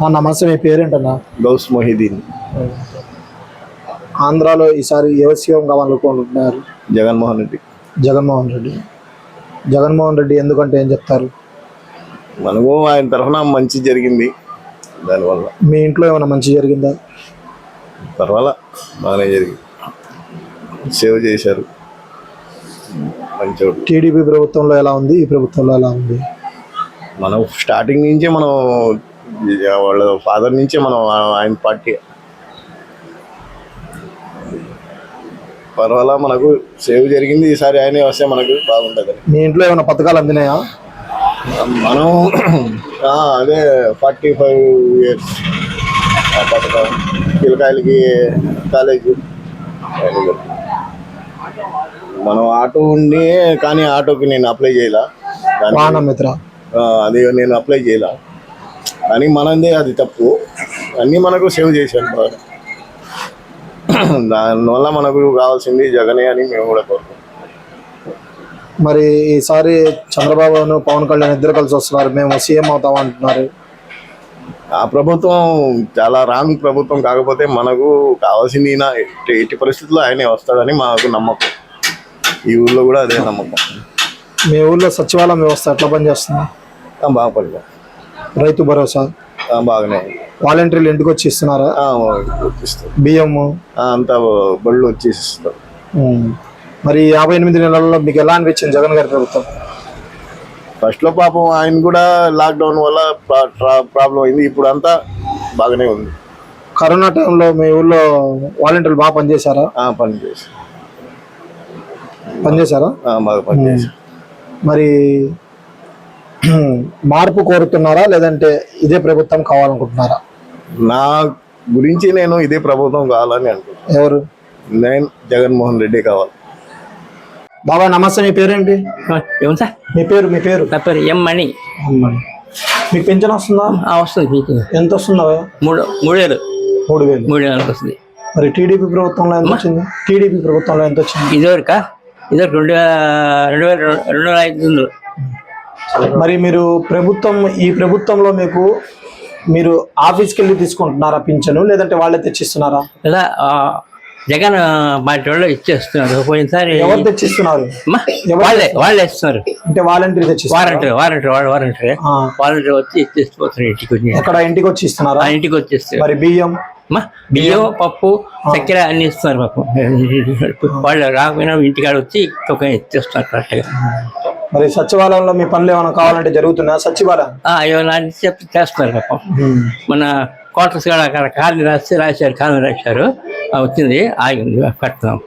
నా నమస్తే మీ పేరేంటన్నా? గౌస్ మొహిదీన్. ఆంధ్రాలో ఈసారి ఏ సీఎం కావాలనుకుంటున్నారు? జగన్మోహన్ రెడ్డి. జగన్మోహన్ రెడ్డి. జగన్మోహన్ రెడ్డి ఎందుకంటే ఏం చెప్తారు? మనకు ఆయన తరఫున మంచి జరిగింది. దానివల్ల. మీ ఇంట్లో ఏమైనా మంచి జరిగిందా? పర్వాలా బాగానే జరిగింది. సేవ చేశారు. మంచోడు. టీడీపీ ప్రభుత్వంలో ఎలా ఉంది? ఈ ప్రభుత్వంలో ఎలా ఉంది? మనం స్టార్టింగ్ నుంచే మనం వాళ్ళ ఫాదర్ నుంచే మనం ఆయన పార్టీ. పర్వాలా మనకు? సేవ్ జరిగింది ఈసారి ఆయనే వస్తే మనకు బాగుంటుంది. మీ ఇంట్లో ఏమైనా పథకాలు అందినాయా? మనం అదే ఫార్టీ ఫైవ్ ఇయర్స్ పథకం. పిల్లకాయలకి కాలేజ్. మనం ఆటో ఉండి కానీ ఆటోకి నేను అప్లై చేయాల. మిత్ర అది నేను అప్లై చేయాల. కానీ మనదే అది తప్పు. అన్నీ మనకు సేవ్ చేశాను బాగా దానివల్ల మనకు కావాల్సింది జగనే అని మేము కూడా కోరుకుంటాం మరి ఈసారి చంద్రబాబును పవన్ కళ్యాణ్ ఇద్దరు కలిసి వస్తున్నారు. మేము సీఎం అవుతాం అంటున్నారు. ఆ ప్రభుత్వం చాలా రాంగ్ ప్రభుత్వం కాకపోతే మనకు కావాల్సింది ఎట్టి ఎట్టి పరిస్థితుల్లో ఆయనే వస్తాడని మాకు నమ్మకం. ఈ ఊర్లో కూడా అదే నమ్మకం. మీ ఊళ్ళో సచివాలయం వ్యవస్థ ఎట్లా పనిచేస్తుంది? బాగా పడిగా రైతు భరోసా. బాగానే. వాలంటీర్లు ఇంటికి వచ్చి ఇస్తున్నారా బియ్యం. అంతా బళ్ళు ఉమ్. మరి యాభై ఎనిమిది నెలల్లో మీకు ఎలా అనిపించింది జగన్ గారి ప్రభుత్వం? ఫస్ట్లో పాపం ఆయన కూడా లాక్డౌన్ వల్ల ప్రా- ప్రా- ప్రాబ్లం అయింది. ఇప్పుడు అంతా బాగానే ఉంది. కరోనా టైంలో మీ ఊళ్ళో వాలంటీర్లు బాగా పనిచేశారా? ఆ, పని చేసి పనిచేశారా బాగా పని చేసి మరి మార్పు కోరుతున్నారా? లేదంటే ఇదే ప్రభుత్వం కావాలనుకుంటున్నారా? నా గురించి నేను ఇదే ప్రభుత్వం కావాలని అనుకుంటున్నాను. ఎవరు? నేను జగన్మోహన్ రెడ్డి కావాలి. బాబాయ్ నమస్తే. మీ పేరేంటి? సార్. మీ పేరు మీ పేరు? నా పేరు ఎం మణి. మీకు పెన్షన్ వస్తుందా? ఆ, వస్తుంది మీకు. ఎంత వస్తుందా మూడు మూడేళ్ళు. మూడు వేలు. మూడు వేలకు వస్తుంది. మరి టీడీపీ ప్రభుత్వంలో ఎంత వచ్చింది? టీడీపీ ప్రభుత్వంలో ఎంత వచ్చింది? ఇదివరక ఇదివరకు రెండు వేల రెండు వేల రెండు వేల ఐదు వందలు. మరి మీరు ప్రభుత్వం ఈ ప్రభుత్వంలో మీకు మీరు ఆఫీస్కి వెళ్ళి తీసుకుంటున్నారా పింఛను లేదంటే వాళ్ళే తెచ్చిస్తున్నారా? ఆ, జగన్ పార్టీ వాళ్ళు ఇచ్చేస్తున్నారు. పోయినసారి ఎవరు తెచ్చిస్తున్నారు? వాళ్ళే వాళ్ళే ఇస్తున్నారు. అంటే వాలంటీర్ తెచ్చిస్తున్నారు? వారంటీ వారంటీ వాళ్ళు వారంటీ వారంటీ వచ్చి ఇచ్చేసిపోతున్నారు ఇంటికి వచ్చి. ఎక్కడ ఇంటికి వచ్చి ఇస్తున్నారా? ఆ ఇంటికి వచ్చేస్తారు మరి బియ్యం? బియ్యం పప్పు చక్కెర అన్ని ఇస్తున్నారు పాపం వాళ్ళు రాకపోయినా ఇంటికాడ వచ్చి ఒక ఇచ్చేస్తున్నారు కరెక్ట్గా. మరి సచివాలయంలో మీ పనులు ఏమైనా కావాలంటే జరుగుతున్నాయా సచివాలయం? ఏమైనా చెప్తే చేస్తున్నారు పాపం మన క్వార్టర్స్ కూడా కాలనీ రాసి రాశారు కాలనీ రాశారు. వచ్చింది ఆగింది కడతాం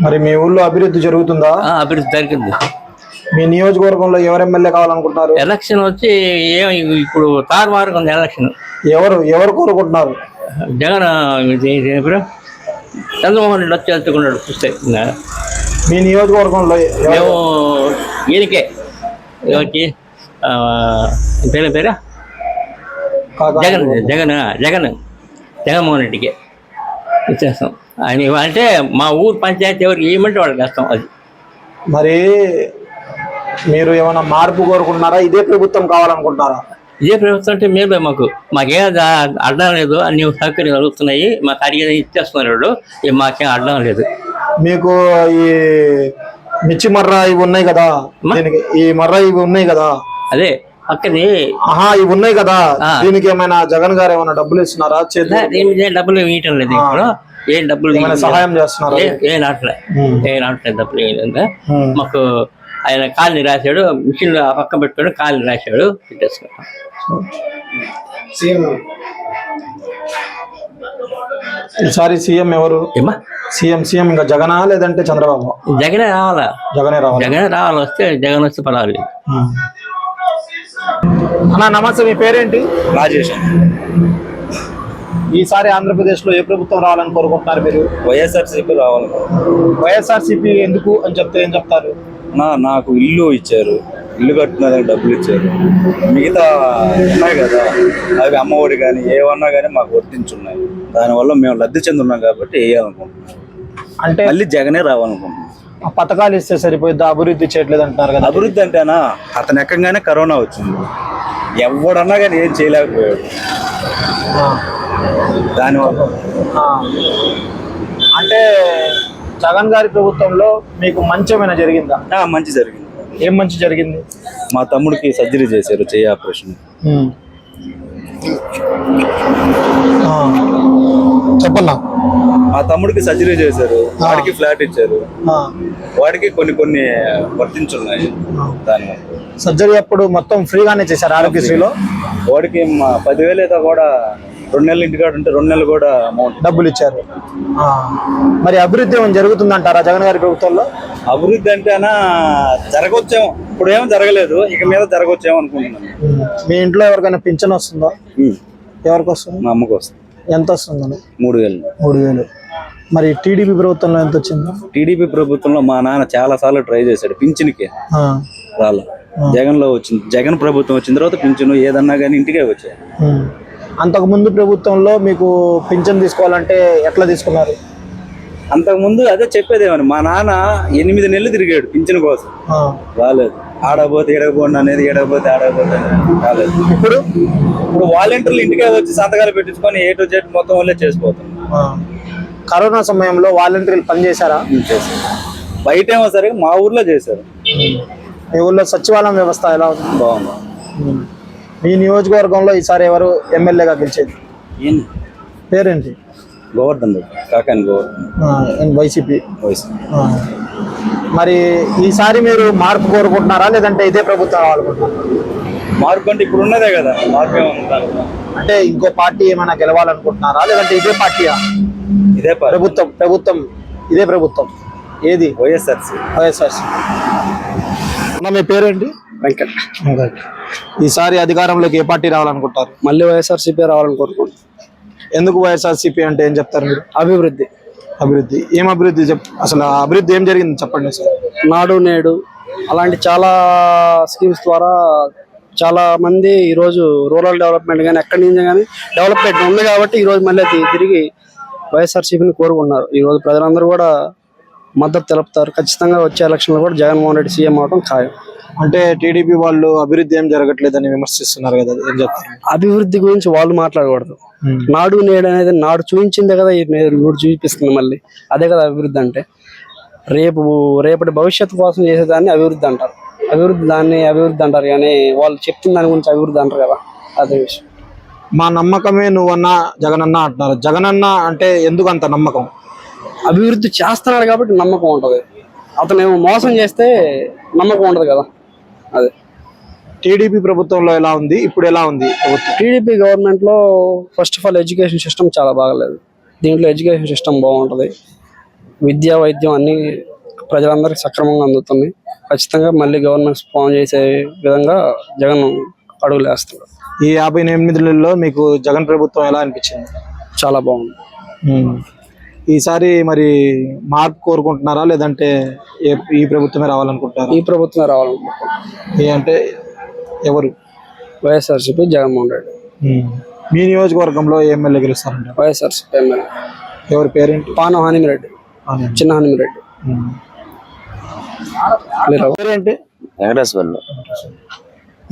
మరి మీ ఊళ్ళో అభివృద్ధి జరుగుతుందా? ఆ, అభివృద్ధి జరిగింది. మీ నియోజకవర్గంలో ఎవరు ఎమ్మెల్యే కావాలనుకుంటున్నారు? ఎలక్షన్ వచ్చి ఏం ఇప్పుడు తారుమారుగా ఉంది ఎలక్షన్. ఎవరు ఎవరు కోరుకుంటున్నారు? జగన్ ఇప్పుడు చంద్రమోహన్ రెడ్డి వచ్చి వెళ్తున్నాడు చూస్తే. మీ నియోజకవర్గంలో మేము ఈయనకే ఎవరికి? పేరు పేరా? జగన్ జగన్ జగన్. జగన్మోహన్ రెడ్డికి. ఇచ్చేస్తాం ఆయన అంటే మా ఊరు పంచాయతీ ఎవరికి ఏమంటే వాళ్ళకి వేస్తాం అది. మరి మీరు ఏమైనా మార్పు కోరుకుంటున్నారా? ఇదే ప్రభుత్వం కావాలనుకుంటున్నారా? ఇదే ప్రభుత్వం అంటే మేలే మాకు. మాకేం అడ్డం లేదు. అన్ని సౌకర్యాలు కలుగుతున్నాయి. మాకు అడిగేది ఇచ్చేస్తున్నారు మాకేం అడ్డం లేదు. మీకు ఈ మిర్చి మర్ర ఇవి ఉన్నాయి కదా. దీనికి ఈ మర్ర ఇవి ఉన్నాయి కదా. అదే పక్కనే. ఆహా ఇవి ఉన్నాయి కదా. దీనికి ఏమైనా జగన్ గారు ఏమైనా డబ్బులు ఇస్తున్నారా? డబ్బులు ఇవ్వటం లేదు ఇప్పుడు. ఏం డబ్బులు సహాయం చేస్తున్నారా? ఏ- ఉమ్. ఏ నాట్లేదు డబ్బులు ఏం లేదు. ఉమ్. మాకు ఆయన కాలనీ రాశాడు మిషన్ ఆ పక్క పెట్టుకొని కాలనీ రాశాడు పెట్టేసుకున్నాం ఈసారి సీఎం ఎవరు? ఏమా సీఎం సీఎం ఇంకా జగనా లేదంటే చంద్రబాబు? జగనే రావాలా? జగనే రావాలి? జగనే రావాలి వస్తే జగన్ వస్తే ఉమ్. అన్న నమస్తే మీ పేరేంటి? రాజేష్ ఈసారి ఆంధ్రప్రదేశ్లో ఏ ప్రభుత్వం రావాలని కోరుకుంటున్నారు మీరు? వైఎస్ఆర్సీపీ రావాలి వైఎస్ఆర్సీపీ ఎందుకు అని చెప్తే ఏం చెప్తారు? నా నాకు ఇల్లు ఇచ్చారు. ఇల్లు కట్టుకునేదానికి డబ్బులు ఇచ్చారు. మిగతా ఉన్నాయి కదా అవి అమ్మఒడి కానీ ఏమన్నా కానీ మాకు వర్తించున్నాయి. దానివల్ల మేము లబ్ధి చెందున్నాం కాబట్టి వేయాలనుకుంటున్నాం. అంటే మళ్ళీ జగనే రావాలనుకుంటున్నాం. ఆ పథకాలు ఇస్తే సరిపోయిద్ది అభివృద్ధి చేయట్లేదు అంటున్నారు కదా అభివృద్ధి అంటేనా అతను ఎక్కగానే కరోనా వచ్చింది. ఎవడన్నా కానీ ఏం చేయలేకపోయాడు. దానివల్ల. ఆ. అంటే జగన్ గారి ప్రభుత్వంలో మీకు మంచి ఏమైనా జరిగిందా? ఆ, మంచి జరిగింది. ఏం మంచి జరిగింది? మా తమ్ముడికి సర్జరీ చేశారు చెయ్యి ఆపరేషన్. చెప్పన్నా? మా తమ్ముడికి సర్జరీ చేశారు వాడికి ఫ్లాట్ ఇచ్చారు. వాడికి కొన్ని కొన్ని వర్తించున్నాయి దానివల్ల. సర్జరీ అప్పుడు మొత్తం ఫ్రీగానే చేశారు ఆరోగ్యశ్రీలో? వాడికి పదివేలు అయితే కూడా రెండు నెలలు ఇంటికాడ ఉంటే రెండు నెలలు కూడా అమౌంట్ డబ్బులు ఇచ్చారు. ఆ. మరి అభివృద్ధి ఏమైనా జరుగుతుందంటారా జగన్ గారి ప్రభుత్వంలో? అభివృద్ధి అంటేనా జరగవచ్చేమో ఇప్పుడు ఏమో జరగలేదు. ఇక మీద జరగవచ్చేమో అనుకుంటున్నాను. మీ ఇంట్లో ఎవరికైనా పింఛన్ వస్తుందా? ఎవరికి వస్తుంది? మా అమ్మకు వస్తుంది. ఎంత వస్తుందని మూడు వేలు. మూడు వేలు. మరి టీడీపీ ప్రభుత్వంలో ఎంత వచ్చింది? టీడీపీ ప్రభుత్వంలో మా నాన్న చాలా సార్లు ట్రై చేశాడు పింఛన్కి. ఆ. రాల. జగన్లో వచ్చింది. జగన్ ప్రభుత్వం వచ్చిన తర్వాత పింఛను ఏదన్నా కానీ ఇంటికే వచ్చాయి. ఉమ్. అంతకు ముందు ప్రభుత్వంలో మీకు పింఛన్ తీసుకోవాలంటే ఎట్లా తీసుకున్నారు? అంతకుముందు అదే చెప్పేదేమని మా నాన్న ఎనిమిది నెలలు తిరిగాడు పింఛన్ కోసం. రాలేదు. ఆడకపోతే ఏడకపోండి అనేది ఏడకపోతే ఆడకపోతే రాలేదు. ఇప్పుడు? ఇప్పుడు వాలంటీర్లు ఇంటికే వచ్చి సంతకాలు పెట్టించుకొని ఏ టు జెడ్ మొత్తం వల్లే చేసిపోతాం. కరోనా సమయంలో వాలంటీర్లు పనిచేశారా చేశారు? బయట ఏమో సరే మా ఊర్లో చేశారు. మీ ఊళ్ళో సచివాలయం వ్యవస్థ ఎలా ఉంది? బాగుంది. మీ నియోజకవర్గంలో ఈసారి ఎవరు ఎమ్మెల్యేగా గెలిచేది? పేరేంటి? గోవర్ధన్ కాకాని గోవర్ధన్. వైసీపీ. మరి ఈసారి మీరు మార్పు కోరుకుంటున్నారా? లేదంటే ఇదే ప్రభుత్వం రావాలనుకుంటున్నారా మార్పు అంటే ఇప్పుడు ఉన్నదే కదా. మార్పు? అంటే ఇంకో పార్టీ ఏమైనా గెలవాలనుకుంటున్నారా? లేదంటే ఇదే పార్టీయా? ఇదే ప్రభుత్వం ప్రభుత్వం ఇదే ప్రభుత్వం. ఏది? వైఎస్ఆర్సీ. వైఎస్ఆర్ అన్న మీ పేరేంటి? వెంకట్. ఈసారి అధికారంలోకి ఏ పార్టీ రావాలనుకుంటారు? మళ్ళీ వైఎస్ఆర్సీపీ రావాలని కోరుకుంటున్నాం ఎందుకు వైఎస్ఆర్సీపీ అంటే ఏం చెప్తారు మీరు? అభివృద్ధి. అభివృద్ధి. ఏం అభివృద్ధి చెప్ అసలు అభివృద్ధి ఏం జరిగింది చెప్పండి సార్? నాడు నేడు అలాంటి చాలా స్కీమ్స్ ద్వారా చాలా మంది ఈరోజు రూరల్ డెవలప్మెంట్ కానీ ఎక్కడి నుంచి కానీ డెవలప్మెంట్ ఉంది కాబట్టి ఈరోజు మళ్ళీ తి- తిరిగి వైఎస్ఆర్సీపీని కోరుకున్నారు ఈరోజు ప్రజలందరూ కూడా మద్దతు తెలుపుతారు. ఖచ్చితంగా వచ్చే ఎలక్షన్లో కూడా జగన్మోహన్ రెడ్డి సీఎం అవడం ఖాయం. అంటే టీడీపీ వాళ్ళు అభివృద్ధి ఏం జరగట్లేదని విమర్శిస్తున్నారు కదా ఏం చెప్తారు? అభివృద్ధి గురించి వాళ్ళు మాట్లాడకూడదు. నాడు నేడు అనేది నాడు చూపించిందే కదా ఈ నేడు చూపిస్తుంది మళ్ళీ. అదే కదా అభివృద్ధి అంటే. రేపు రేపటి భవిష్యత్తు కోసం చేసేదాన్ని అభివృద్ధి అంటారు. అభివృద్ధి దాన్ని అభివృద్ధి అంటారు కానీ వాళ్ళు చెప్తున్న దాని గురించి అభివృద్ధి అంటారు కదా అదే విషయం. మా నమ్మకమే నువ్వన్నా జగనన్న అంటున్నారు. జగనన్న అంటే ఎందుకు అంత నమ్మకం? అభివృద్ధి చేస్తున్నాడు కాబట్టి నమ్మకం ఉంటుంది. అతను మోసం చేస్తే నమ్మకం ఉండదు కదా. అదే. టీడీపీ ప్రభుత్వంలో ఎలా ఉంది? ఇప్పుడు ఎలా ఉంది? టీడీపీ గవర్నమెంట్లో first of all education system చాలా బాగలేదు. దీంట్లో ఎడ్యుకేషన్ సిస్టమ్ బాగుంటుంది. విద్య వైద్యం అన్ని ప్రజలందరికీ సక్రమంగా అందుతుంది ఖచ్చితంగా మళ్ళీ గవర్నమెంట్ ఫామ్ చేసే విధంగా జగన్ అడుగులు వేస్తున్నారు ఈ యాభై ఎనిమిది నెలల్లో మీకు జగన్ ప్రభుత్వం ఎలా అనిపించింది? చాలా బాగుంది. ఈసారి మరి మార్పు కోరుకుంటున్నారా? లేదంటే ఏ- ఈ ప్రభుత్వమే రావాలనుకుంటారా ఈ ప్రభుత్వం రావాలనుకుంటున్నాం. ఏ అంటే ఎవరు? వైఎస్ఆర్సీపీ జగన్మోహన్ రెడ్డి. మీ నియోజకవర్గంలో ఎమ్మెల్యే గెలుస్తారంట? YSRCP MLA. ఎవరి పేరేంటి? పానం హనీమిరెడ్డి. చిన్న హనీమిరెడ్డి. పేరేంటి? వెంకటేశ్వర్లు.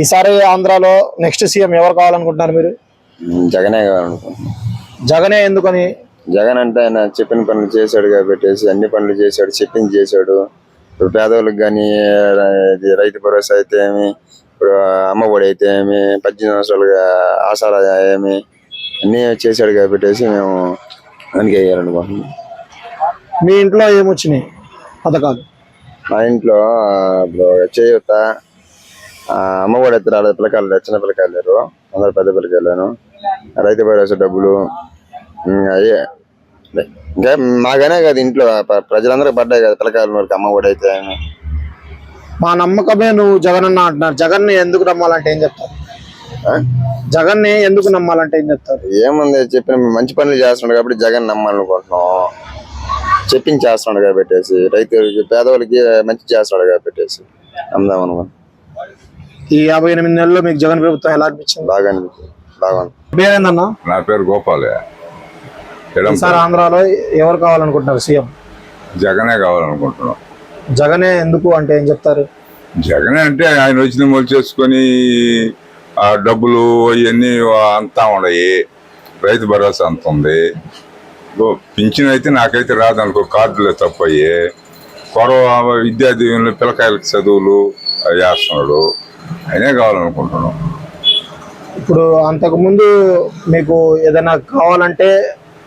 ఈసారి ఆంధ్రాలో నెక్స్ట్ సీఎం ఎవరు కావాలనుకుంటున్నారు మీరు? జగనే కావాలనుకుంటున్నాం. జగనే ఎందుకని జగన్ అంటే ఆయన చెప్పిన పనులు చేశాడు కాబట్టేసి అన్ని పనులు చేశాడు చెప్పింది చేశాడు. ఇప్పుడు పేదవాళ్ళకి కానీ ఇది రైతు భరోసా అయితే ఏమి ఇప్పుడు అమ్మఒడి అయితే ఏమి పద్దెనిమిది సంవత్సరాలుగా ఆసారా ఏమి అన్నీ చేశాడు కాబట్టేసి మేము అందుకే వేయాలనుకుంటున్నాం మీ ఇంట్లో ఏమొచ్చినాయి పథకాలు? మా ఇంట్లో ఇప్పుడు చేయూత అమ్మఒడి అయితే రాలేదు పిల్లకాయలు చిన్న పిల్లకాయలు లేరు అందరు పెద్ద పిల్లకాయలను రైతు భరోసా డబ్బులు అయ్యే ఇంకా మాగానే కదా ఇంట్లో ప్రజలందరూ పడ్డాయి కదా పిల్లకాయల వరకు అమ్మఒడి అయితే ఏమి. మా నమ్మకమే నువ్వు జగన్ అన్న అంటున్నారు. జగన్ని ఎందుకు నమ్మాలంటే ఏం చెప్తారు? ఆ? జగన్ని ఎందుకు నమ్మాలంటే ఏం చెప్తారు? ఏముంది చెప్పిన మంచి పనులు చేస్తున్నాడు కాబట్టి జగన్ నమ్మాలనుకుంటున్నాం. చెప్పించి చేస్తున్నాడు కాబట్టేసి రైతులకి పేదవాళ్ళకి మంచి చేస్తున్నాడు కాబట్టేసి నమ్దాం అనుకున్నాం ఈ యాభై ఎనిమిది నెలల్లో మీకు జగన్ ప్రభుత్వం ఎలా అనిపించింది? బాగా అనిపించింది. బాగుంది. పేరేందన్నా? నా పేరు గోపాలే ఎడం ఈసారి ఆంధ్రాలో ఎవరు కావాలనుకుంటున్నారు సీఎం? జగనే కావాలనుకుంటున్నాం. జగనే ఎందుకు అంటే ఏం చెప్తారు? జగనే అంటే ఆయన వచ్చిన మొదలు చేసుకొని ఆ డబ్బులు అవన్నీ అంతా ఉన్నాయి. రైతు భరోసా అంత ఉంది. పింఛన్ అయితే నాకైతే రాదనుకో కార్డులే తప్పయ్యి. కొరవ విద్యా దీవెనలు పిల్లకాయలకి చదువులు అవి వేస్తున్నాడు. అయినే కావాలనుకుంటున్నాం. ఇప్పుడు అంతకు ముందు మీకు ఏదైనా కావాలంటే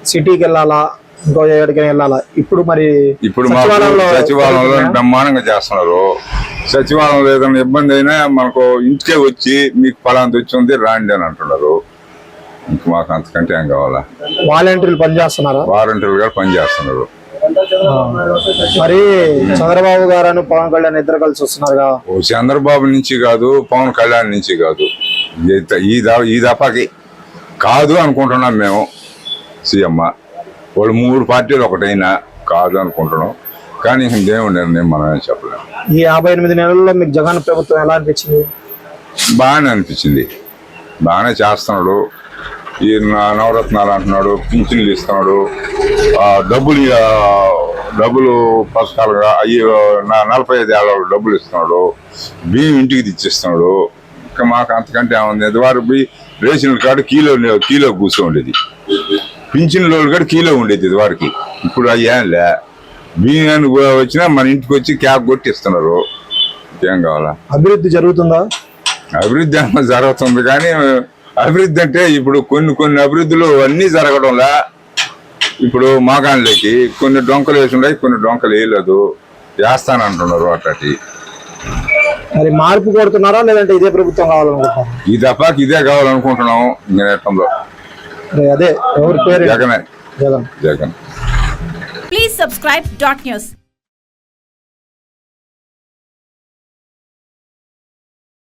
సిటీకి వెళ్ళాలా ఇంకో ఎక్కడికి వెళ్ళాలా? ఇప్పుడు మరి ఇప్పుడు సచివాలయంలో? బ్రహ్మాండంగా చేస్తున్నారు. సచివాలయంలో ఏదైనా ఇబ్బంది అయినా మనకు ఇంటికే వచ్చి మీకు ఫలాంటి వచ్చింది రాండి అని అంటున్నారు. ఇంక మాకు అంతకంటే ఏం కావాలా? వాలంటీర్లు పనిచేస్తున్నారా? వారంటీలు కూడా పనిచేస్తున్నారు. మరి చంద్రబాబు గారు పవన్ కళ్యాణ్ ఇద్దరు కలిసి వస్తున్నారుగా? ఓ చంద్రబాబు నుంచి కాదు పవన్ కళ్యాణ్ నుంచి కాదు. ఈ- ఈ దా- ఈ దఫాకి కాదు అనుకుంటున్నాం మేము. సీఎం. వాళ్ళు మూడు పార్టీలు ఒకటైనా కాదు అనుకుంటున్నాం. కానీ ఇంక దేవుడి నిర్ణయం మనం ఏం చెప్పలేము ఈ యాభై ఎనిమిది నెలల్లో మీకు జగన్ ప్రభుత్వం ఎలా అనిపించింది? బాగానే అనిపించింది. బాగానే చేస్తున్నాడు. ఈ నవరత్నాలు అంటున్నాడు పింఛన్లు ఇస్తున్నాడు. డబ్బులు డబ్బులు పథకాలుగా అయ్యి నలభై ఐదు ఏళ్ళ డబ్బులు ఇస్తున్నాడు. బియ్యం ఇంటికి తెచ్చిస్తున్నాడు. ఇంకా మాకు అంతకంటే ఏముంది? పోయి రేషన్ కార్డు కిలో కిలో కూర్చో ఉండేది. పింఛన్ లోడ్ కూడా కిలో ఉండేది ఇదివరకు ఇప్పుడు అవి ఏం లే. బియ్యాన్ని వచ్చినా మన ఇంటికి వచ్చి క్యాబ్ కొట్టి ఇస్తున్నారు ఏం కావాలా? అభివృద్ధి జరుగుతుందా? అభివృద్ధి ఏమో జరుగుతుంది కానీ అభివృద్ధి అంటే ఇప్పుడు కొన్ని కొన్ని అభివృద్ధులు అన్నీ జరగడంలా ఇప్పుడు మాగాన్లకి కొన్ని డొంకలు వేసి ఉన్నాయి కొన్ని డొంకలు వేయలేదు. వేస్తానంటున్నారు అట్టటి మరి మార్పు కోరుతున్నారా లేదంటే ఇదే ప్రభుత్వం కావాలనుకుంటున్నారా? ఈ దఫాకి ఇదే కావాలనుకుంటున్నాం ఇంక నేటంలో అదే ఎవరి పేరు జగనే Jagan Jagan Please subscribe dot news.